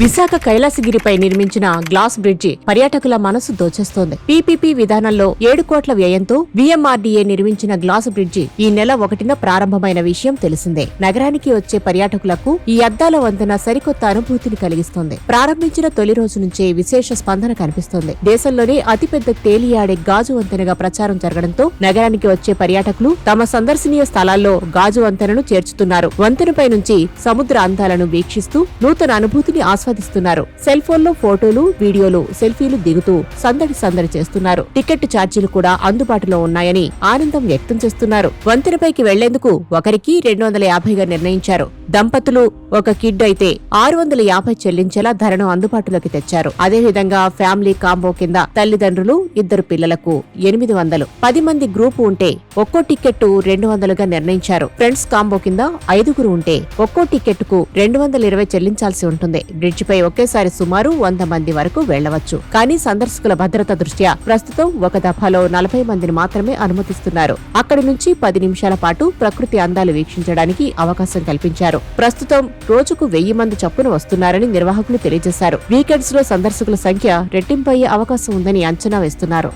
విశాఖ కైలాసగిరిపై నిర్మించిన glass bridge పర్యాటకుల మనసు దోచేస్తోంది. పీపీపీ విధానంలో ఏడు కోట్ల వ్యయంతో వీఎంఆర్డీఏ నిర్మించిన గ్లాస్ బ్రిడ్జి ఈ నెల ఒకటిన ప్రారంభమైన విషయం తెలిసిందే. నగరానికి వచ్చే పర్యాటకులకు ఈ అద్దాల వంతెన సరికొత్త అనుభూతిని కలిగిస్తోంది. ప్రారంభించిన తొలి రోజు నుంచే విశేష స్పందన కనిపిస్తోంది. దేశంలోనే అతిపెద్ద తేలియాడే గాజు వంతెనగా ప్రచారం జరగడంతో నగరానికి వచ్చే పర్యాటకులు తమ సందర్శనీయ స్థలాల్లో గాజు వంతెనను చేర్చుతున్నారు. వంతెనపై నుంచి సముద్ర అందాలను వీక్షిస్తూ నూతన అనుభూతిని ఆస్వాదిస్తున్నారు. సెల్ ఫోన్లో ఫోటోలు వీడియోలు సెల్ఫీలు దిగుతూ సందడి సందడి చేస్తున్నారు. టికెట్ ఛార్జీలు కూడా అందుబాటులో ఉన్నాయని ఆనందం వ్యక్తం చేస్తున్నారు. వంతెనపైకి వెళ్ళేందుకు ఒకరికి రెండు వందల యాభైగా నిర్ణయించారు. దంపతులు ఒక కిడ్ అయితే ఆరు వందల యాభై చెల్లించేలా ధరను అందుబాటులోకి తెచ్చారు. అదేవిధంగా ఫ్యామిలీ కాంబో కింద తల్లిదండ్రులు ఇద్దరు పిల్లలకు ఎనిమిది వందలు. పది మంది గ్రూపు ఉంటే ఒక్కో టికెట్టు రెండు వందలుగా నిర్ణయించారు. ఫ్రెండ్స్ కాంబో కింద ఐదుగురు ఉంటే ఒక్కో టికెట్కు రెండు వందల ఇరవై చెల్లించాల్సి ఉంటుంది. బ్రిడ్జిపై ఒకేసారి సుమారు వంద మంది వరకు వెళ్ళవచ్చు కానీ సందర్శకుల భద్రత దృష్ట్యా ప్రస్తుతం ఒక దఫాలో నలభై మందిని మాత్రమే అనుమతిస్తున్నారు. అక్కడి నుంచి పది నిమిషాల పాటు ప్రకృతి అందాలు వీక్షించడానికి అవకాశం కల్పించారు. ప్రస్తుతం రోజుకు వెయ్యి మంది చప్పున వస్తున్నారని నిర్వాహకులు తెలియజేశారు. వీకెండ్స్లో సందర్శకుల సంఖ్య రెట్టింపయ్యే అవకాశం ఉందని అంచనా వేస్తున్నారు.